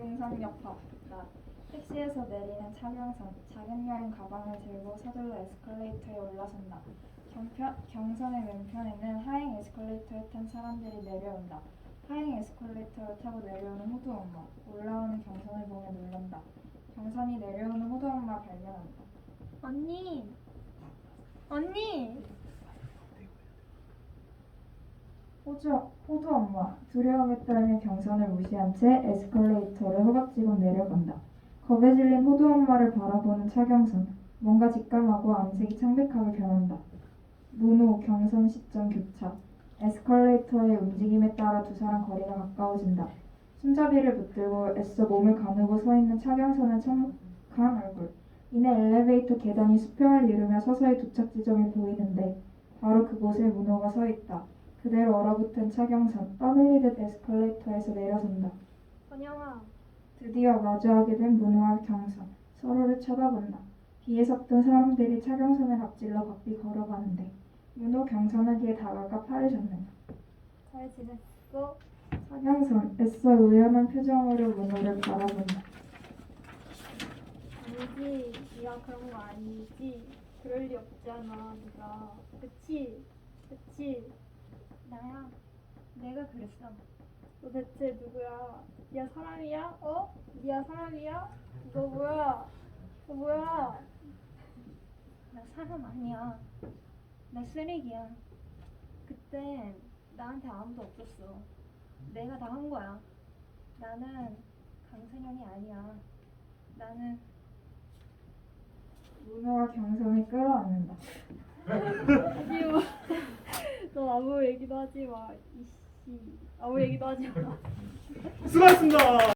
용산역파 나 택시에서 내리는 차경선 작은 여행 가방을 들고 서둘러 에스컬레이터에 올라선다. 경편, 경선의 왼편에는 하행 에스컬레이터에 탄 사람들이 내려온다. 하행 에스컬레이터를 타고 내려오는 호두 엄마 올라오는 경선을 보며 놀란다. 경선이 내려오는 호두 엄마 발견한다. 언니, 언니, 호주, 호두 엄마 두려움에 떨며 경선을 무시한 채 에스컬레이터를 허겁지겁 내려간다. 겁에 질린 호두 엄마를 바라보는 차경선 뭔가 직감하고 안색이 창백하게 변한다. 문호 경선 시점 교차 에스컬레이터의 움직임에 따라 두 사람 거리가 가까워진다. 손잡이를 붙들고 애써 몸을 가누고 서 있는 차경선의 참혹한 얼굴. 이내 엘리베이터 계단이 수평을 이루며 서서히 도착 지점이 보이는데 바로 그곳에 문호가 서 있다. 그대로 얼어붙은 차경선 떠밀리듯 에스컬레이터에서 내려선다. 건영아, 드디어 마주하게 된 문호와 경선 서로를 쳐다본다. 뒤에 섰던 사람들이 차경선을 앞질러 바삐 걸어가는데 문호 경선에게 다가가 팔을 잡는다. 잘 지냈어? 차경선 애써 의연한 표정으로 문호를 바라본다. 아니지, 네가 그런 거 아니지. 그럴 리 없잖아, 네가. 그치? 그치? 나야, 내가 그랬어. 너 대체 누구야? 네가 사람이야? 어? 네가 사람이야? 너 뭐야? 너 뭐야? 나 사람 아니야. 나 쓰레기야. 그때 나한테 아무도 없었어. 내가 다 한 거야. 나는 강선영이 아니야. 나는 문호가 경선을 끌어안는다. 아무 얘기도 하지 마. 이씨. 아무 얘기도 하지 마. 수고하셨습니다.